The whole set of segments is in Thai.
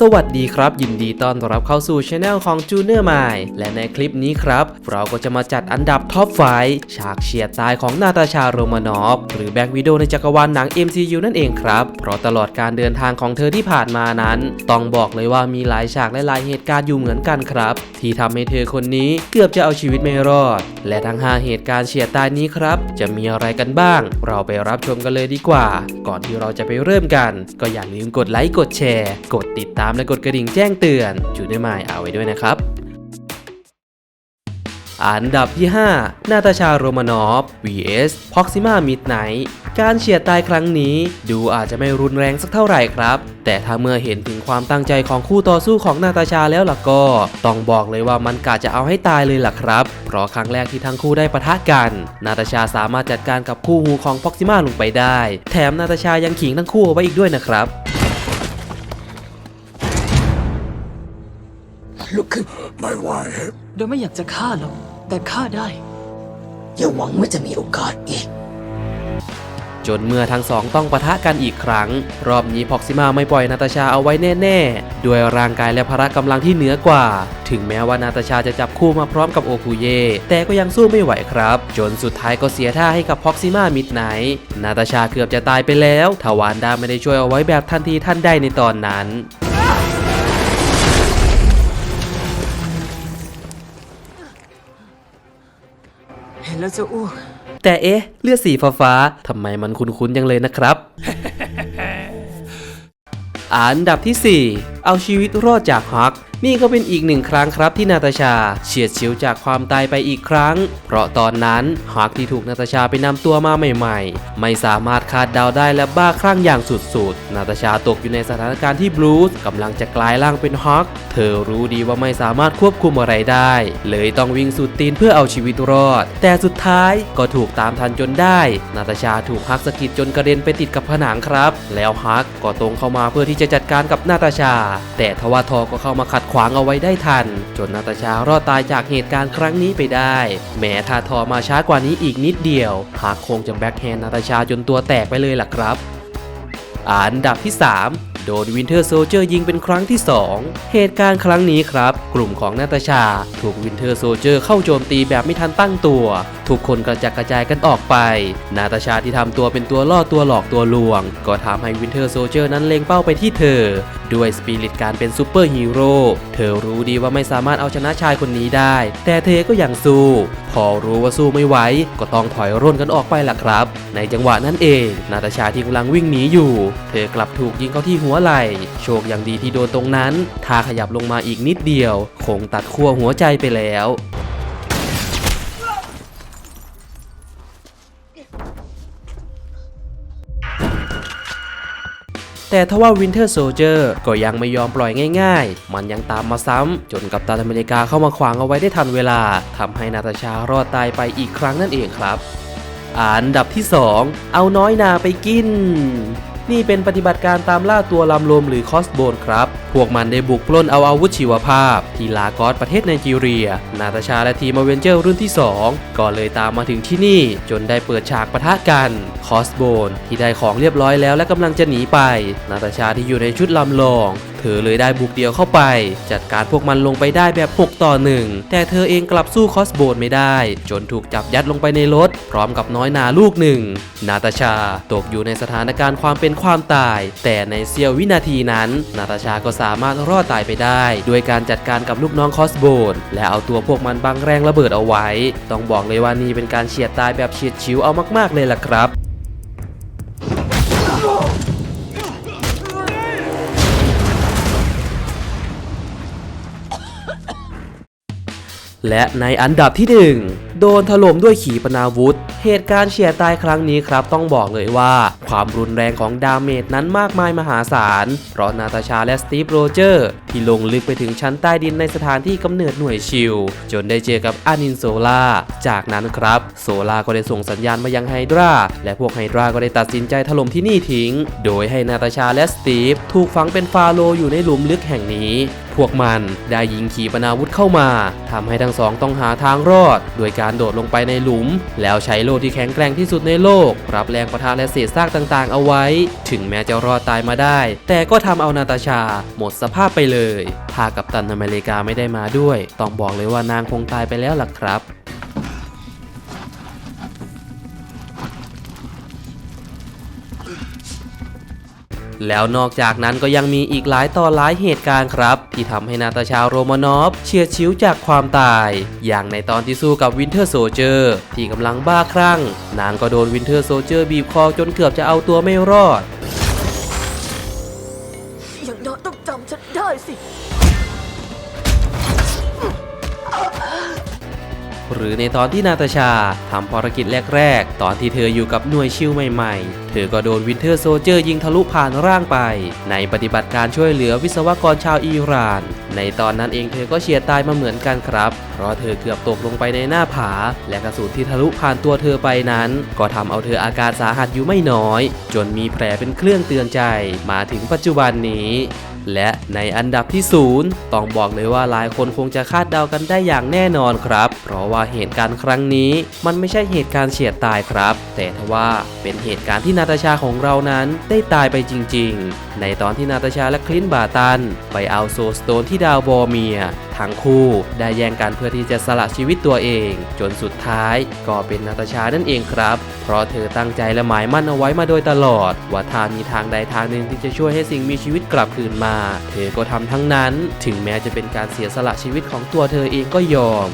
สวัสดีครับ ยินดีต้อนรับเข้าสู่ช anel ของ Junior m i และในคลิปนี้ครับ เราก็จะมาจัดอันดับท็อปไฟฉากเฉียดตายของนาตาชาโรมานอฟหรือแบ็กวิดโอในจักรวาลหนัง MCU นั่นเองครับ เพราะตลอดการเดินทางของเธอที่ผ่านมานั้น ต้องบอกเลยว่ามีหลายฉากและหลายเหตุการณ์อยู่เหมือนกันครับ ที่ทำให้เธอคนนี้เกือบจะเอาชีวิตไม่รอด และทั้ง 5 เหตุการณ์เฉียดตายนี้ครับ จะมีอะไรกันบ้าง เราไปรับชมกันเลยดีกว่า ก่อนที่เราจะไปเริ่มกัน ก็อย่าลืมกดไลค์กดแชร์ กดติดตามามและกดกระดิ่งแจ้งเตือนจูดมายไมเอาไว้ด้วยนะครับ อันดับที่ 5 นาตาชาโรมานอฟ vs พ็อกซิมามิดไนการเฉียดตายครั้งนี้ ดูอาจจะไม่รุนแรงสักเท่าไหร่ครับ แต่ถ้าเมื่อเห็นถึงความตั้งใจของคู่ต่อสู้ของนาตาชาแล้วล่ะก็ ต้องบอกเลยว่ามันกะจะเอาให้ตายเลยล่ะครับ เพราะครั้งแรกที่ทั้งคู่ได้ปะทะกัน นาตาชาสามารถจัดการกับคู่หูของพ็อกซิมาลงไปได้ แถมนาตาชายังขิงทั้งคู่ไว้อีกด้วยนะครับ ลุกขึ้น ไม่ไหวโดยไม่อยากจะฆ่าหรอกแต่ฆ่าได้ อย่าหวังว่าจะมีโอกาสอีก จนเมื่อทั้งสองต้องปะทะกันอีกครั้ง รอบนี้พ็อกซิมาไม่ปล่อยนาตาชาเอาไว้แน่ๆ ด้วยร่างกายและพละกำลังที่เหนือกว่า ถึงแม้ว่านาตาชาจะจับคู่มาพร้อมกับโอคุเยแต่ก็ยังสู้ไม่ไหวครับ จนสุดท้ายก็เสียท่าให้กับพ็อกซิมามิดไนท์นาตาชาเกือบจะตายไปแล้วทวานดาไม่ได้ช่วยเอาไว้แบบทันทีทันใดในตอนนั้น เห็นแล้วจะอ้วกแต่เอ๊ะ เลือดสีฟ้าๆทำไมมันคุ้นๆยังเลยนะครับ อันดับที่ 4 เอาชีวิตรอดจากฮัก นี่ก็เป็นอีกหนึ่งครั้งครับที่นาตาชาเฉียดฉิวจากความตายไปอีกครั้ง เพราะตอนนั้นฮักที่ถูกนาตาชาไปนำตัวมาใหม่ ๆ ไม่สามารถคาดเดาได้และบ้าคลั่งอย่างสุดๆ นาตาชาตกอยู่ในสถานการณ์ที่บลูส์กำลังจะกลายร่างเป็นฮักเธอรู้ดีว่าไม่สามารถควบคุมอะไรได้ เลยต้องวิ่งสุดตีนเพื่อเอาชีวิตรอด แต่สุดท้ายก็ถูกตามทันจนได้ นาตาชาถูกฮักสะกิดจนกระเด็นไปติดกับผนังครับ แล้วฮักก็ตรงเข้ามาเพื่อที่จะจัดการกับนาตาชา แต่ทว่าทอก็เข้ามาขัดขวางเอาไว้ได้ทัน จนนาตาชารอดตายจากเหตุการณ์ครั้งนี้ไปได้ แม้ถ้าทอมาช้ากว่านี้อีกนิดเดียวฮักคงจะแบ็คแฮนนาตาชาจนตัวแตกไปเลยล่ะครับ อันดับที่ 3โดนวินเทอร์โซเจอร์ยิงเป็นครั้งที่ 2 เหตุการณ์ครั้งนี้ครับ กลุ่มของนาตาชา ถูกวินเทอร์โซเจอร์เข้าโจมตีแบบไม่ทันตั้งตัวทุกคนกระจัดกระจายกันออกไป นาตาชาที่ทำตัวเป็นตัวล่อตัวหลอกตัวลวง ก็ทำให้วินเทอร์โซเจอร์นั้นเล็งเป้าไปที่เธอ ด้วยสปิริตการเป็นซูเปอร์ฮีโร่เธอรู้ดีว่าไม่สามารถเอาชนะชายคนนี้ได้ แต่เธอก็ยังสู้ พอรู้ว่าสู้ไม่ไหวก็ต้องถอยร่นกันออกไปล่ะครับ ในจังหวะนั้นเอง นาตาชาที่กำลังวิ่งหนีอยู่ เธอกลับถูกยิงเข้าที่หัวไหล่โชคอย่างดีที่โดนตรงนั้นถ้าขยับลงมาอีกนิดเดียว คงตัดขั้วหัวใจไปแล้ว แต่ทว่าวินเทอร์โซเจอร์ก็ยังไม่ยอมปล่อยง่ายๆ มันยังตามมาซ้ำจนกับตาอเมริกาเข้ามาขวางเอาไว้ได้ทันเวลาทำให้นาตาชารอดตายไปอีกครั้งนั่นเองครับ อันดับที่ 2 เอาน้อยนาไปกิน นี่เป็นปฏิบัติการตามล่าตัวลำลมหรือคอสโบนครับ พวกมันได้บุกปล้นเอาอาวุธชีวภาพ ที่ลากอสประเทศไนจีเรีย นาตาชาและทีมอเวนเจอร์รุ่นที่ 2 ก็เลยตามมาถึงที่นี่ จนได้เปิดฉากปะทะกัน คอสโบนที่ได้ของเรียบร้อยแล้วและกำลังจะหนีไป นาตาชาที่อยู่ในชุดลำลอง เธอเลยได้บุกเดี่ยวเข้าไป จัดการพวกมันลงไปได้แบบ 6 ต่อ 1 แต่เธอเองกลับสู้คอสโบนไม่ได้ จนถูกจับยัดลงไปในรถ พร้อมกับน้อยนาลูกหนึ่ง นาตาชาตกอยู่ในสถานการณ์ความเป็นความตาย แต่ในเสี้ยววินาทีนั้น นาตาชาก็สามารถรอดตายไปได้ ด้วยการจัดการกับลูกน้องคอสโบนและเอาตัวพวกมันบังแรงระเบิดเอาไว้ ต้องบอกเลยว่านี่เป็นการเฉียดตายแบบเฉียดฉิวเอามาก ๆเลยล่ะครับ และในอันดับที่ 1 โดนถล่มด้วยขีปนาวุธ เหตุการณ์เฉียดตายครั้งนี้ครับต้องบอกเลยว่า ความรุนแรงของดาเมจนั้นมากมายมหาศาล เพราะนาตาชาและสตีฟโรเจอร์ที่ลงลึกไปถึงชั้นใต้ดินในสถานที่กำเนิดหน่วยชิลจนได้เจอกับอานินโซลาจากนั้นครับ โซลาก็ได้ส่งสัญญาณมายังไฮดราและพวกไฮดราก็ได้ตัดสินใจถล่มที่นี่ทิ้ง โดยให้นาตาชาและสตีฟถูกฝังเป็นฟาโรห์อยู่ในหลุมลึกแห่งนี้ พวกมันได้ยิงขีปนาวุธเข้ามาทำให้ทั้งสองต้องหาทางรอด โดยการการโดดลงไปในหลุม แล้วใช้โล่ที่แข็งแกร่งที่สุดในโลก รับแรงประทะและเศษซากต่างๆ เอาไว้ ถึงแม้จะรอดตายมาได้ แต่ก็ทำเอานาตาชา หมดสภาพไปเลย ถ้ากับตันอเมริกาไม่ได้มาด้วย ต้องบอกเลยว่านางคงตายไปแล้วล่ะครับ แล้วนอกจากนั้นก็ยังมีอีกหลายต่อหลายเหตุการณ์ครับ ที่ทำให้นาตาชาโรมานอฟเฉียดชิวจากความตาย อย่างในตอนที่สู้กับวินเทอร์โซเจอร์ที่กำลังบ้าคลั่ง นางก็โดนวินเทอร์โซเจอร์บีบคอจนเกือบจะเอาตัวไม่รอด หรือในตอนที่นาตาชาทำภารกิจแรกๆ ตอนที่เธออยู่กับหน่วยชิลใหม่ๆ เธอก็โดนวินเทอร์โซเจอร์ยิงทะลุผ่านร่างไป ในปฏิบัติการช่วยเหลือวิศวกรชาวอิหร่าน ในตอนนั้นเองเธอก็เฉียดตายมาเหมือนกันครับ เพราะเธอเกือบตกลงไปในหน้าผา และกระสุนที่ทะลุผ่านตัวเธอไปนั้น ก็ทำเอาเธออาการสาหัสอยู่ไม่น้อย จนมีแผลเป็นเครื่องเตือนใจ มาถึงปัจจุบันนี้ และในอันดับที่ศูนย์ต้องบอกเลยว่าหลายคนคงจะคาดเดากันได้อย่างแน่นอนครับ เพราะว่าเหตุการณ์ครั้งนี้มันไม่ใช่เหตุการณ์เฉียดตายครับ แต่ทว่าเป็นเหตุการณ์ที่นาตาชาของเรานั้นได้ตายไปจริง ๆ ในตอนที่นาตาชาและคลินต์บาตัน ไปเอาโซลสโตนที่ดาวบอเมีย ทั้งคู่ได้แย่งกันเพื่อที่จะสละชีวิตตัวเอง จนสุดท้ายก็เป็นนาตาชานั่นเองครับ เพราะเธอตั้งใจและหมายมั่นเอาไว้มาโดยตลอด ว่าถ้ามีทางใดทางหนึ่งที่จะช่วยให้สิ่งมีชีวิตกลับคืนมา เธอก็ทำทั้งนั้น ถึงแม้จะเป็นการเสียสละชีวิตของตัวเธอเองก็ยอม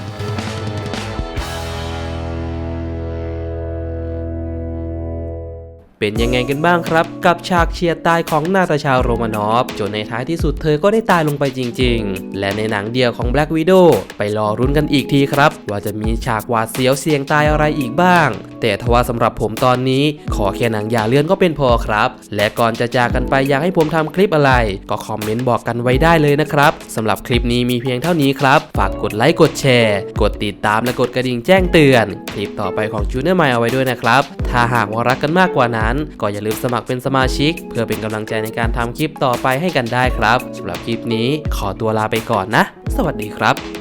เป็นยังไงกันบ้างครับ กับฉากเฉียดตายของนาตาชาโรมานอฟจนในท้ายที่สุดเธอก็ได้ตายลงไปจริง ๆ และในหนังเดียวของ Black Widow ไปรอรุ้นกันอีกทีครับ ว่าจะมีฉากหวาดเสียวเสียงตายอะไรอีกบ้าง แต่ทว่าสำหรับผมตอนนี้ ขอแค่หนังอย่าเลื่อนก็เป็นพอครับ และก่อนจะจากกันไปอยากให้ผมทำคลิปอะไร ก็คอมเมนต์บอกกันไว้ได้เลยนะครับสำหรับคลิปนี้มีเพียงเท่านี้ครับฝากกดไลค์กดแชร์ กดติดตามและกดกระดิ่งแจ้งเตือน คลิปต่อไปของจูเนอร์ไมเอาไว้ด้วยนะครับถ้าหากว่ารักกันมากกว่านั้น ก็อย่าลืมสมัครเป็นสมาชิก เพื่อเป็นกำลังใจในการทำคลิปต่อไปให้กันได้ครับสำหรับคลิปนี้ขอตัวลาไปก่อนนะ สวัสดีครับ